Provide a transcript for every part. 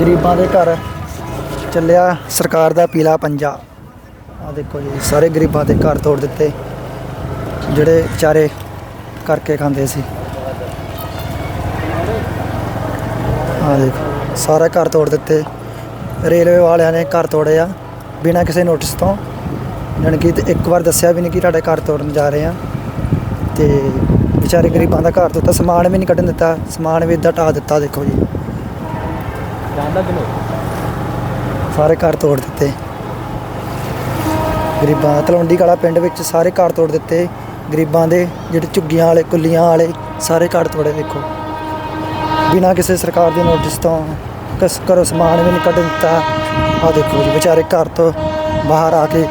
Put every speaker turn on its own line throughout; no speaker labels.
ਗਰੀਬਾਂ ਦੇ ਘਰ ਚੱਲਿਆ, ਸਰਕਾਰ ਦਾ ਪੀਲਾ ਪੰਜਾ। ਆ ਦੇਖੋ ਜੀ, ਸਾਰੇ ਗਰੀਬਾਂ ਦੇ ਘਰ ਤੋੜ ਦਿੱਤੇ, ਜਿਹੜੇ ਵਿਚਾਰੇ ਕਰਕੇ ਖਾਂਦੇ ਸੀ। ਆ ਦੇਖੋ, ਸਾਰਾ ਘਰ ਤੋੜ ਦਿੱਤੇ। ਰੇਲਵੇ ਵਾਲਿਆਂ ਨੇ ਘਰ ਤੋੜਿਆ, ਬਿਨਾਂ ਕਿਸੇ ਨੋਟਿਸ ਤੋਂ। ਜਾਣੀ ਕਿ ਇੱਕ ਵਾਰ ਦੱਸਿਆ ਵੀ ਨਹੀਂ ਕਿ ਤੁਹਾਡੇ ਘਰ ਤੋੜਨ ਜਾ ਰਹੇ ਆ। ਤੇ ਵਿਚਾਰੇ ਗਰੀਬਾਂ ਦਾ ਘਰ ਤੋੜਤਾ ਸਮਾਨ ਵੀ ਨਹੀਂ ਕੱਢਣ ਦਿੱਤਾ ਸਮਾਨ ਵੀ ਇੱਦਾਂ ਢਾਹ ਦਿੱਤਾ ਦੇਖੋ ਜੀ। ਸਾਰੇ ਘਰ ਤੋੜ ਦਿੱਤੇ। ਗਰੀਬਾਂ ਤਲਵੰਡੀ ਕਾਲਾ ਪਿੰਡ ਵਿੱਚ ਸਾਰੇ ਘਰ ਤੋੜ ਦਿੱਤੇ। ਗਰੀਬਾਂ ਦੇ ਜਿਹੜੇ ਝੁੱਗੀਆਂ ਵਾਲੇ ਕੁੱਲੀਆਂ ਵਾਲੇ ਸਾਰੇ ਘਰ ਤੋੜੇ ਦੇਖੋ। ਬਿਨਾਂ ਕਿਸੇ ਸਰਕਾਰ ਦੇ ਨੋਟਿਸ ਤੋਂ ਕਿਸ ਘਰੋਂ ਸਮਾਨ ਵੀ ਨਹੀਂ ਕੱਢ ਦਿੱਤਾ। ਆ ਦੇਖੋ ਜੀ ਵਿਚਾਰੇ ਘਰ ਤੋਂ ਬਾਹਰ ਆ ਕੇ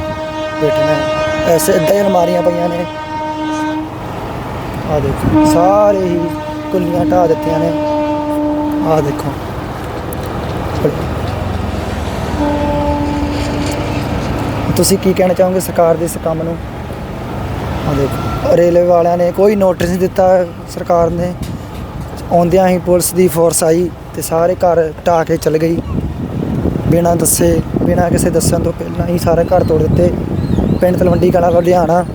ਬੈਠੇ ਨੇ। ਐਸੇ ਇੱਦਾਂ ਹੀ ਅਲਮਾਰੀਆਂ ਪਈਆਂ ਨੇ। ਆ ਦੇਖੋ, ਸਾਰੇ ਹੀ ਕੁੱਲੀਆਂ ਢਾਹ ਦਿੱਤੀਆਂ ਨੇ। ਆ ਦੇਖੋ। ਤੁਸੀਂ ਕੀ ਕਹਿਣਾ ਚਾਹੋਗੇ ਸਰਕਾਰ ਦੇ ਇਸ ਕੰਮ ਨੂੰ? ਆ ਦੇਖੋ, ਰੇਲਵੇ ਵਾਲਿਆਂ ਨੇ ਕੋਈ ਨੋਟਿਸ ਨਹੀਂ ਦਿੱਤਾ ਸਰਕਾਰ ਨੇ। ਆਉਂਦਿਆਂ ਹੀ ਪੁਲਿਸ ਦੀ ਫੋਰਸ ਆਈ ਤੇ ਸਾਰੇ ਘਰ ਢਾਹ ਕੇ ਚਲ ਗਈ। ਬਿਨਾਂ ਦੱਸੇ, ਬਿਨਾਂ ਕਿਸੇ ਦੱਸਣ ਤੋਂ ਪਹਿਲਾਂ ਹੀ ਸਾਰੇ ਘਰ ਤੋੜ ਦਿੱਤੇ। ਪਿੰਡ ਤਲਵੰਡੀ ਕਲਾ, ਲੁਧਿਆਣਾ।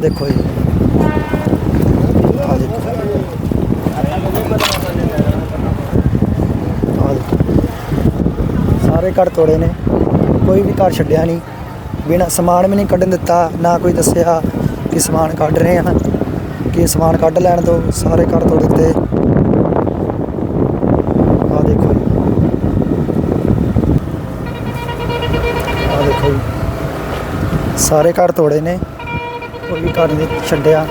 ਦੇਖੋ ਜੀ। ਦੇਖੋ ਆ ਦੇਖੋ ਸਾਰੇ ਘਰ ਤੋੜੇ ਨੇ। ਕੋਈ ਵੀ ਘਰ ਛੱਡਿਆ ਨਹੀਂ। ਬਿਨਾਂ ਸਮਾਨ ਵੀ ਨਹੀਂ ਕੱਢਣ ਦਿੱਤਾ, ਨਾ ਕੋਈ ਦੱਸਿਆ ਕਿ ਸਮਾਨ ਕੱਢ ਰਹੇ ਆ ਕਿ ਸਮਾਨ ਕੱਢ ਲੈਣ ਤੋਂ ਸਾਰੇ ਘਰ ਤੋੜ ਦਿੱਤੇ। ਆਹ ਦੇਖੋ ਜੀ। ਆਹ ਦੇਖੋ ਜੀ। ਸਾਰੇ ਘਰ ਤੋੜੇ ਨੇ। ਕੋਈ ਵੀ ਘਰ ਨਹੀਂ ਛੱਡਿਆ।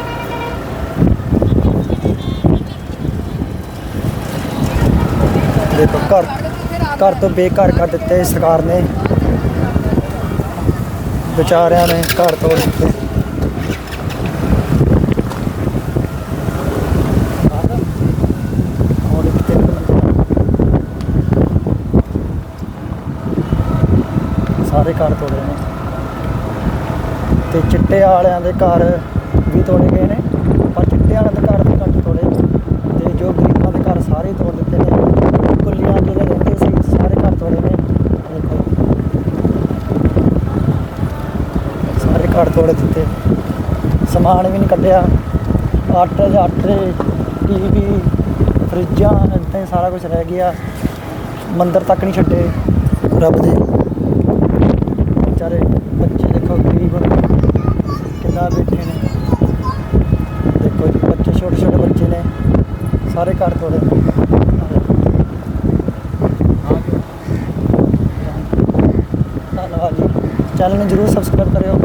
ਦੇਖੋ ਘਰ ਘਰ ਤੋਂ ਬੇਘਰ ਕਰ ਦਿੱਤੇ ਸਰਕਾਰ ਨੇ। ਵਿਚਾਰਿਆਂ ਨੇ ਘਰ ਤੋੜ ਦਿੱਤੇ। ਸਾਰੇ ਘਰ ਤੋੜੇ ਨੇ। ਤੇ ਚਿੱਟੇ ਵਾਲਿਆਂ ਦੇ ਘਰ ਵੀ ਤੋੜੇ ਗਏ ਨੇ, ਪਰ ਚਿੱਟੇ ਵਾਲਿਆਂ ਦੇ ਘਰ ਵੀ ਘੱਟ ਤੋੜੇ ਤੇ ਜੋ ਗਰੀਬਾਂ ਦੇ ਘਰ ਸਾਰੇ ਤੋੜ ਦਿੱਤੇ ਨੇ ਕੁੱਲੀਆਂ ਜਿਹੜੇ ਰਹਿੰਦੇ ਸੀ ਸਾਰੇ ਘਰ ਤੋੜੇ ਨੇ ਆਹ ਦੇਖੋ ਸਾਰੇ ਘਰ ਤੋੜ ਦਿੱਤੇ। ਸਮਾਨ ਵੀ ਨਹੀਂ ਕੱਢਿਆ। ਆਟੇ ਦੇ ਆਟੇ ਟੀਵੀ, ਫਰਿੱਜਾਂ ਇੱਦਾਂ ਹੀ ਸਾਰਾ ਕੁਝ ਰਹਿ ਗਿਆ। ਮੰਦਰ ਤੱਕ ਨਹੀਂ ਛੱਡੇ ਰੱਬ ਦੇ। ਵਿਚਾਰੇ ਬੱਚੇ ਦੇਖੋ ਗਰੀਬ ਕਿੱਦਾਂ ਬੈਠੇ ਨੇ। ਦੇਖੋ ਜੀ, ਬੱਚੇ ਛੋਟੇ ਛੋਟੇ ਬੱਚੇ ਨੇ। ਸਾਰੇ ਘਰ ਤੋੜੇ। ਧੰਨਵਾਦ ਜੀ। ਚੈਨਲ ਨੂੰ ਜਰੂਰ ਸਬਸਕ੍ਰਾਈਬ ਕਰਿਓ।